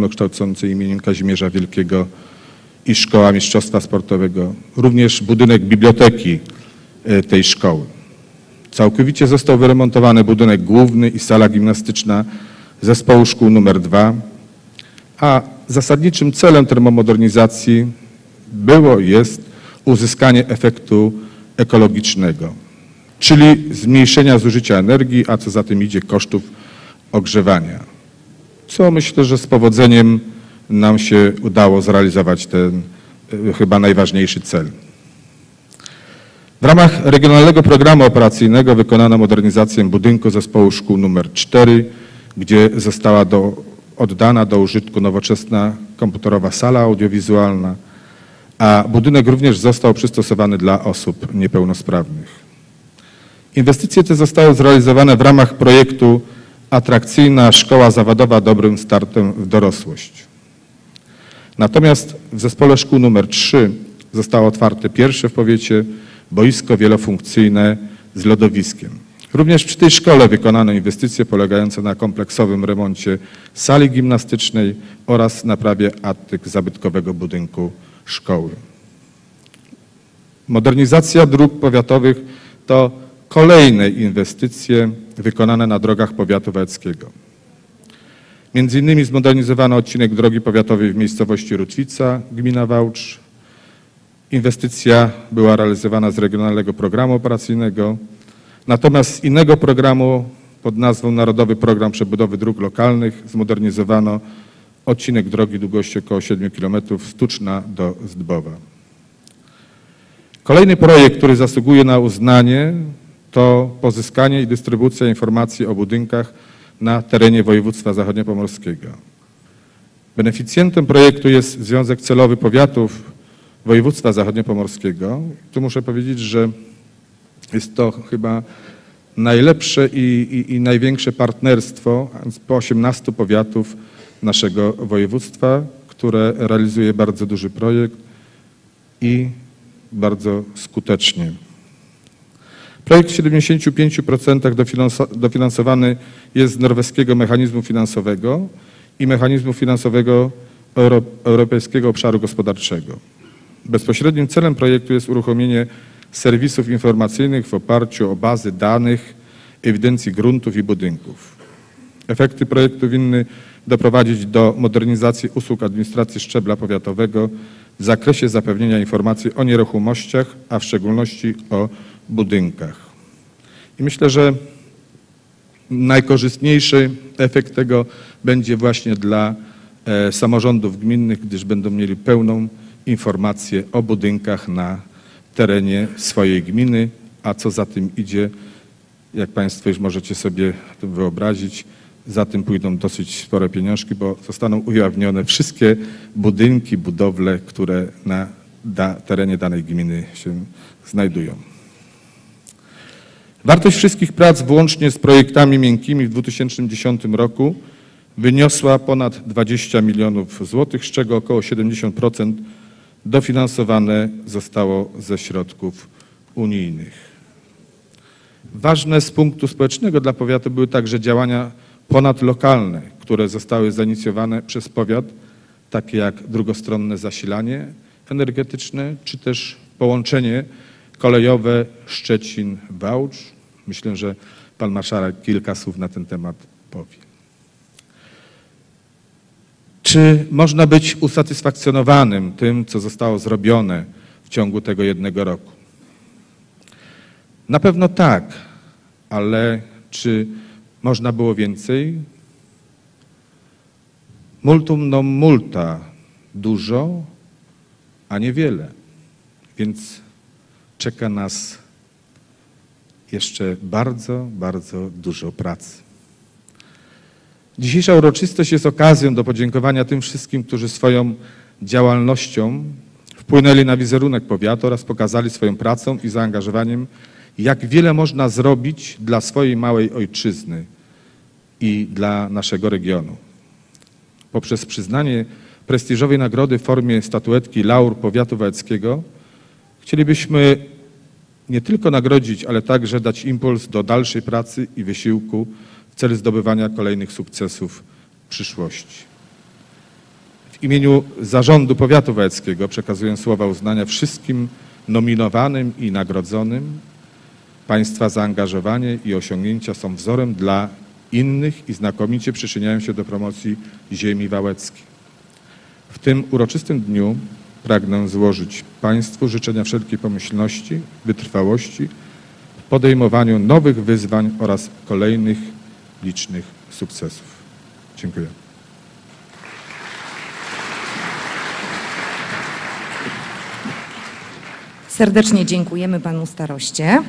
ogólnokształcącej imieniem Kazimierza Wielkiego i Szkoła Mistrzostwa Sportowego, również budynek biblioteki e, tej szkoły. Całkowicie został wyremontowany budynek główny i sala gimnastyczna zespołu szkół nr 2, a zasadniczym celem termomodernizacji było jest uzyskanie efektu ekologicznego, czyli zmniejszenia zużycia energii, a co za tym idzie kosztów ogrzewania. Co myślę, że z powodzeniem nam się udało zrealizować ten e, chyba najważniejszy cel. W ramach Regionalnego Programu Operacyjnego wykonano modernizację budynku zespołu szkół nr 4, gdzie została do, oddana do użytku nowoczesna komputerowa sala audiowizualna, a budynek również został przystosowany dla osób niepełnosprawnych. Inwestycje te zostały zrealizowane w ramach projektu Atrakcyjna Szkoła Zawodowa Dobrym Startem w Dorosłość. Natomiast w zespole szkół nr 3 zostało otwarte pierwsze w powiecie boisko wielofunkcyjne z lodowiskiem. Również przy tej szkole wykonano inwestycje polegające na kompleksowym remoncie sali gimnastycznej oraz naprawie attyk zabytkowego budynku szkoły. Modernizacja dróg powiatowych to kolejne inwestycje wykonane na drogach powiatu wałeckiego. Między innymi zmodernizowano odcinek drogi powiatowej w miejscowości Rutwica, gmina Wałcz. Inwestycja była realizowana z Regionalnego Programu Operacyjnego, natomiast z innego programu pod nazwą Narodowy Program Przebudowy Dróg Lokalnych zmodernizowano odcinek drogi długości około 7 km Stuczna do Zdbowa. Kolejny projekt, który zasługuje na uznanie, to pozyskanie i dystrybucja informacji o budynkach na terenie województwa zachodniopomorskiego. Beneficjentem projektu jest Związek Celowy Powiatów Województwa Zachodniopomorskiego. Tu muszę powiedzieć, że jest to chyba najlepsze i, i, i największe partnerstwo po 18 powiatów naszego województwa, które realizuje bardzo duży projekt i bardzo skutecznie. Projekt w 75% dofinansa- dofinansowany jest z norweskiego mechanizmu finansowego i mechanizmu finansowego Euro, Europejskiego Obszaru Gospodarczego. Bezpośrednim celem projektu jest uruchomienie serwisów informacyjnych w oparciu o bazy danych, ewidencji gruntów i budynków. Efekty projektu winny doprowadzić do modernizacji usług administracji szczebla powiatowego w zakresie zapewnienia informacji o nieruchomościach, a w szczególności o budynkach. I myślę, że najkorzystniejszy efekt tego będzie właśnie dla e, samorządów gminnych, gdyż będą mieli pełną informację o budynkach na terenie swojej gminy, a co za tym idzie, jak Państwo już możecie sobie wyobrazić, za tym pójdą dosyć spore pieniążki, bo zostaną ujawnione wszystkie budynki, budowle, które na da, terenie danej gminy się znajdują. Wartość wszystkich prac włącznie z projektami miękkimi w 2010 roku wyniosła ponad 20 milionów złotych, z czego około 70% dofinansowane zostało ze środków unijnych. Ważne z punktu społecznego dla powiatu były także działania ponadlokalne, które zostały zainicjowane przez powiat, takie jak drugostronne zasilanie energetyczne, czy też połączenie kolejowe Szczecin-Wałcz. Myślę, że pan marszałek kilka słów na ten temat powie. Czy można być usatysfakcjonowanym tym, co zostało zrobione w ciągu tego jednego roku? Na pewno tak, ale czy można było więcej? Multum non multa, dużo, a niewiele. Więc czeka nas jeszcze bardzo, bardzo dużo pracy. Dzisiejsza uroczystość jest okazją do podziękowania tym wszystkim, którzy swoją działalnością wpłynęli na wizerunek powiatu oraz pokazali swoją pracą i zaangażowaniem, jak wiele można zrobić dla swojej małej ojczyzny i dla naszego regionu. Poprzez przyznanie prestiżowej nagrody w formie statuetki Laur Powiatu Wałeckiego chcielibyśmy nie tylko nagrodzić, ale także dać impuls do dalszej pracy i wysiłku w celu zdobywania kolejnych sukcesów w przyszłości. W imieniu Zarządu Powiatu Wałeckiego przekazuję słowa uznania wszystkim nominowanym i nagrodzonym. Państwa zaangażowanie i osiągnięcia są wzorem dla innych i znakomicie przyczyniają się do promocji ziemi wałeckiej. W tym uroczystym dniu pragnę złożyć Państwu życzenia wszelkiej pomyślności, wytrwałości w podejmowaniu nowych wyzwań oraz kolejnych licznych sukcesów. Dziękuję. Serdecznie dziękujemy panu staroście.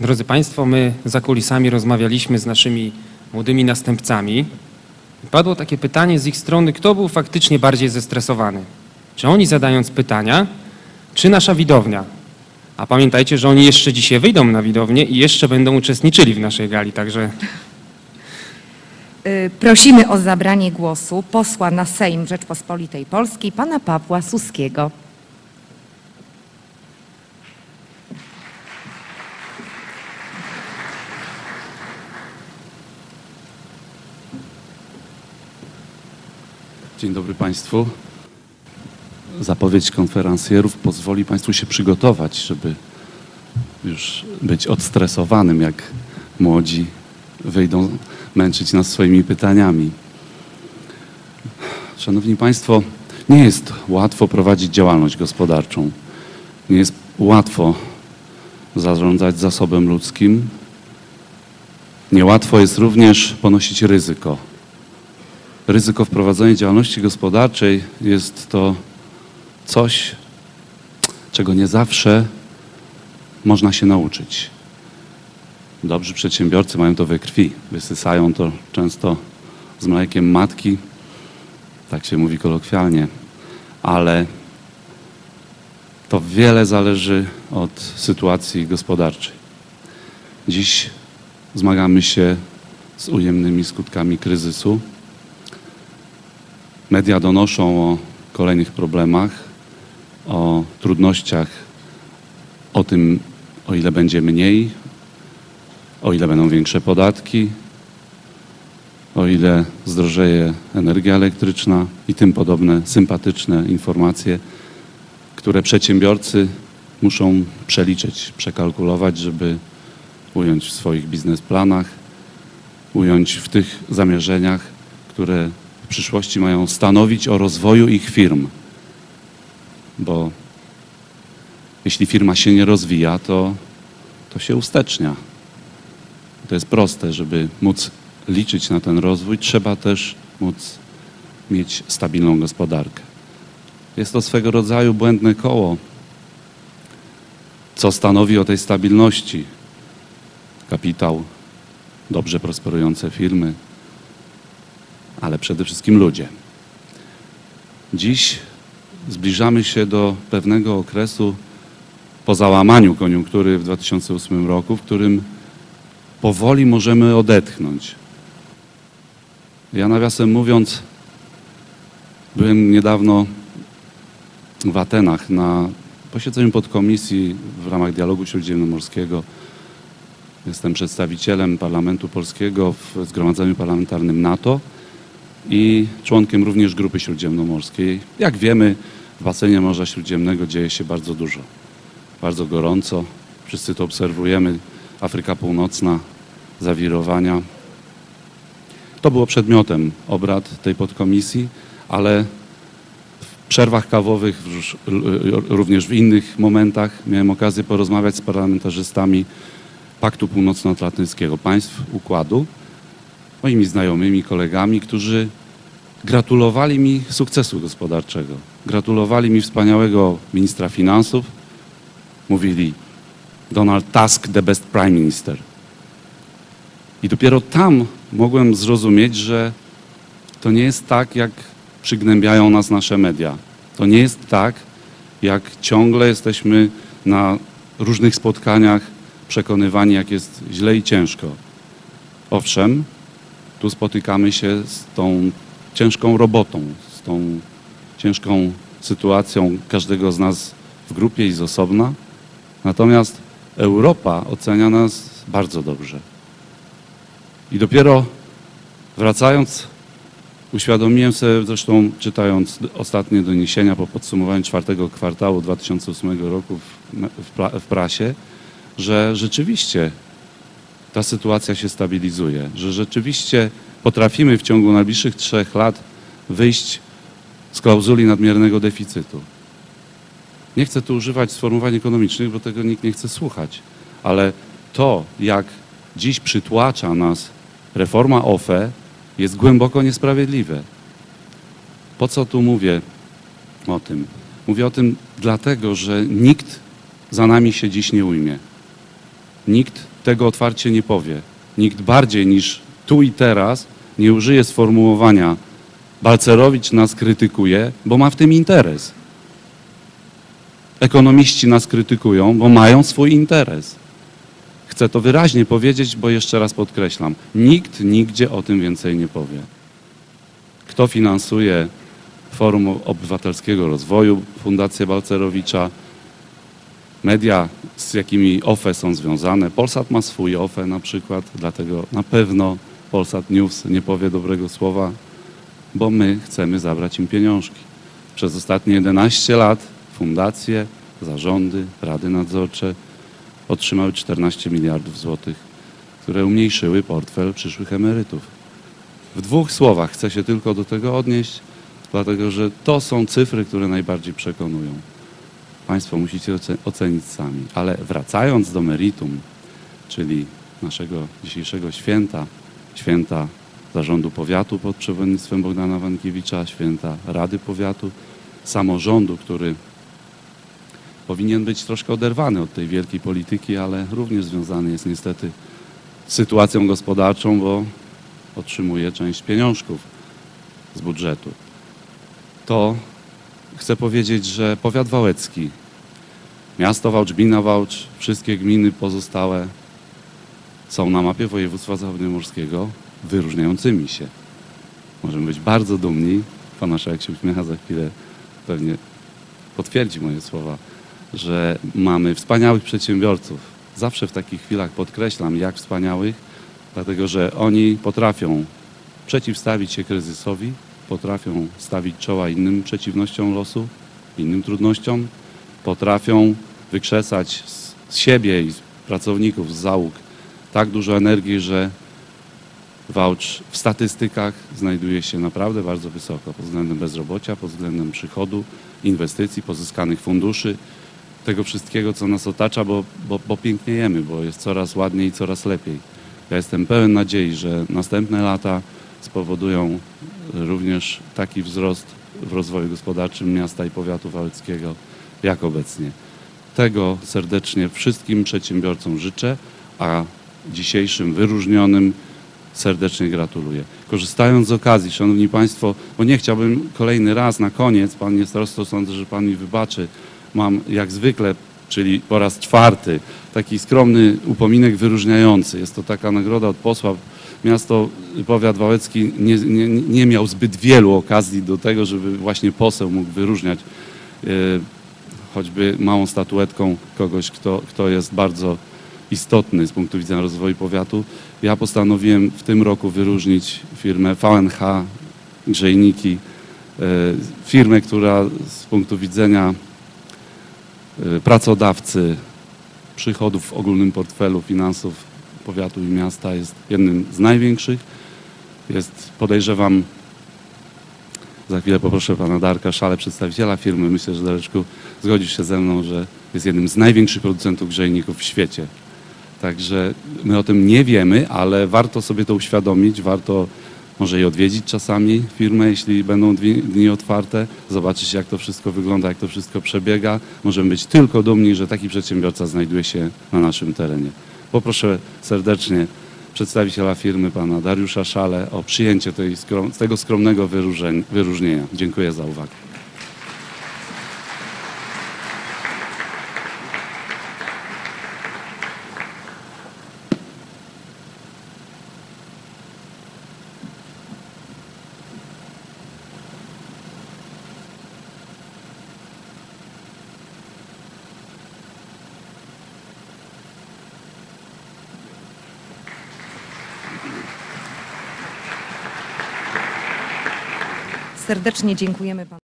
Drodzy Państwo, my za kulisami rozmawialiśmy z naszymi młodymi następcami. Padło takie pytanie z ich strony, kto był faktycznie bardziej zestresowany? Czy oni zadając pytania, czy nasza widownia? A pamiętajcie, że oni jeszcze dzisiaj wyjdą na widownię i jeszcze będą uczestniczyli w naszej gali, także Y, Prosimy o zabranie głosu posła na Sejm Rzeczpospolitej Polskiej, pana Pawła Suskiego. Dzień dobry Państwu. Zapowiedź konferencjerów pozwoli Państwu się przygotować, żeby już być odstresowanym, jak młodzi wyjdą męczyć nas swoimi pytaniami. Szanowni Państwo, nie jest łatwo prowadzić działalność gospodarczą. Nie jest łatwo zarządzać zasobem ludzkim. Niełatwo jest również ponosić ryzyko ryzyko w prowadzeniu działalności gospodarczej jest to coś, czego nie zawsze można się nauczyć. Dobrzy przedsiębiorcy mają to we krwi, wysysają to często z mlekiem matki, tak się mówi kolokwialnie, ale to wiele zależy od sytuacji gospodarczej. Dziś zmagamy się z ujemnymi skutkami kryzysu. Media donoszą o kolejnych problemach, o trudnościach, o tym, o ile będzie mniej, o ile będą większe podatki, o ile zdrożeje energia elektryczna i tym podobne sympatyczne informacje, które przedsiębiorcy muszą przeliczyć, przekalkulować, żeby ująć w swoich biznesplanach, ująć w tych zamierzeniach, które w przyszłości mają stanowić o rozwoju ich firm. Bo jeśli firma się nie rozwija, to, to się ustecznia. To jest proste, żeby móc liczyć na ten rozwój, trzeba też móc mieć stabilną gospodarkę. Jest to swego rodzaju błędne koło, co stanowi o tej stabilności. Kapitał, dobrze prosperujące firmy, ale przede wszystkim ludzie. Dziś zbliżamy się do pewnego okresu po załamaniu koniunktury w 2008 roku, w którym powoli możemy odetchnąć. Ja nawiasem mówiąc, byłem niedawno w Atenach na posiedzeniu podkomisji w ramach dialogu śródziemnomorskiego. Jestem przedstawicielem Parlamentu Polskiego w Zgromadzeniu Parlamentarnym NATO i członkiem również Grupy Śródziemnomorskiej. Jak wiemy, w basenie Morza Śródziemnego dzieje się bardzo dużo. Bardzo gorąco, wszyscy to obserwujemy. Afryka Północna, zawirowania. To było przedmiotem obrad tej podkomisji, ale w przerwach kawowych, również w innych momentach miałem okazję porozmawiać z parlamentarzystami Paktu Północnoatlantyckiego, państw układu, moimi znajomymi, kolegami, którzy gratulowali mi sukcesu gospodarczego. Gratulowali mi wspaniałego ministra finansów. Mówili Donald Tusk, the best prime minister. I dopiero tam mogłem zrozumieć, że to nie jest tak, jak przygnębiają nas nasze media. To nie jest tak, jak ciągle jesteśmy na różnych spotkaniach przekonywani, jak jest źle i ciężko. Owszem, tu spotykamy się z tą ciężką robotą, z tą ciężką sytuacją każdego z nas w grupie i z osobna. Natomiast Europa ocenia nas bardzo dobrze. I dopiero wracając Uświadomiłem sobie, zresztą czytając ostatnie doniesienia po podsumowaniu czwartego kwartału 2008 roku w, w, w prasie, że rzeczywiście ta sytuacja się stabilizuje, że rzeczywiście potrafimy w ciągu najbliższych trzech lat wyjść z klauzuli nadmiernego deficytu. Nie chcę tu używać sformułowań ekonomicznych, bo tego nikt nie chce słuchać, ale to, jak dziś przytłacza nas reforma OFE, jest głęboko niesprawiedliwe. Po co tu mówię o tym? Mówię o tym dlatego, że nikt za nami się dziś nie ujmie. Nikt tego otwarcie nie powie. Nikt bardziej niż tu i teraz nie użyje sformułowania Balcerowicz nas krytykuje, bo ma w tym interes. Ekonomiści nas krytykują, bo mają swój interes. Chcę to wyraźnie powiedzieć, bo jeszcze raz podkreślam, nikt nigdzie o tym więcej nie powie. Kto finansuje Forum Obywatelskiego Rozwoju, Fundację Balcerowicza, media, z jakimi OFE są związane. Polsat ma swój OFE na przykład, dlatego na pewno Polsat News nie powie dobrego słowa, bo my chcemy zabrać im pieniążki. Przez ostatnie 11 lat fundacje, zarządy, rady nadzorcze otrzymały 14 miliardów złotych, które umniejszyły portfel przyszłych emerytów. W dwóch słowach chcę się tylko do tego odnieść, dlatego że to są cyfry, które najbardziej przekonują. Państwo musicie oce- ocenić sami. Ale wracając do meritum, czyli naszego dzisiejszego święta, święta Zarządu Powiatu pod przewodnictwem Bogdana Wankiewicza, święta Rady Powiatu, samorządu, który powinien być troszkę oderwany od tej wielkiej polityki, ale również związany jest niestety z sytuacją gospodarczą, bo otrzymuje część pieniążków z budżetu. To chcę powiedzieć, że powiat wałecki, miasto Wałcz, gmina Wałcz, wszystkie gminy pozostałe są na mapie województwa zachodniomorskiego wyróżniającymi się. Możemy być bardzo dumni. Pan marszałek się uśmiecha za chwilę, pewnie potwierdzi moje słowa, że mamy wspaniałych przedsiębiorców. Zawsze w takich chwilach podkreślam, jak wspaniałych, dlatego że oni potrafią przeciwstawić się kryzysowi, potrafią stawić czoła innym przeciwnościom losu, innym trudnościom, potrafią wykrzesać z, siebie i z pracowników, z załóg tak dużo energii, że Wałcz w statystykach znajduje się naprawdę bardzo wysoko pod względem bezrobocia, pod względem przychodu, inwestycji, pozyskanych funduszy, tego wszystkiego, co nas otacza, bo, bo, bo piękniejemy, bo jest coraz ładniej coraz lepiej. Ja jestem pełen nadziei, że następne lata spowodują również taki wzrost w rozwoju gospodarczym miasta i powiatu wałeckiego jak obecnie. Tego serdecznie wszystkim przedsiębiorcom życzę, a dzisiejszym wyróżnionym serdecznie gratuluję. Korzystając z okazji, Szanowni Państwo, bo nie chciałbym kolejny raz na koniec, Panie Starosto, sądzę, że Pan mi wybaczy, mam jak zwykle, czyli po raz czwarty, taki skromny upominek wyróżniający. Jest to taka nagroda od posła. Miasto, powiat wałecki nie, nie, nie miał zbyt wielu okazji do tego, żeby właśnie poseł mógł wyróżniać e, choćby małą statuetką kogoś, kto, kto jest bardzo istotny z punktu widzenia rozwoju powiatu. Ja postanowiłem w tym roku wyróżnić firmę VNH Grzejniki, e, firmę, która z punktu widzenia e, pracodawcy, przychodów w ogólnym portfelu finansów powiatu i miasta jest jednym z największych. Jest, podejrzewam, za chwilę poproszę pana Darka Szale, przedstawiciela firmy. Myślę, że Dareczku zgodzisz się ze mną, że jest jednym z największych producentów grzejników w świecie. Także my o tym nie wiemy, ale warto sobie to uświadomić, warto może i odwiedzić czasami firmę, jeśli będą dni, dni otwarte, zobaczyć jak to wszystko wygląda, jak to wszystko przebiega. Możemy być tylko dumni, że taki przedsiębiorca znajduje się na naszym terenie. Poproszę serdecznie przedstawiciela firmy, pana Dariusza Szale, o przyjęcie tej tego skromnego wyróżnienia. Dziękuję za uwagę. Serdecznie dziękujemy panu.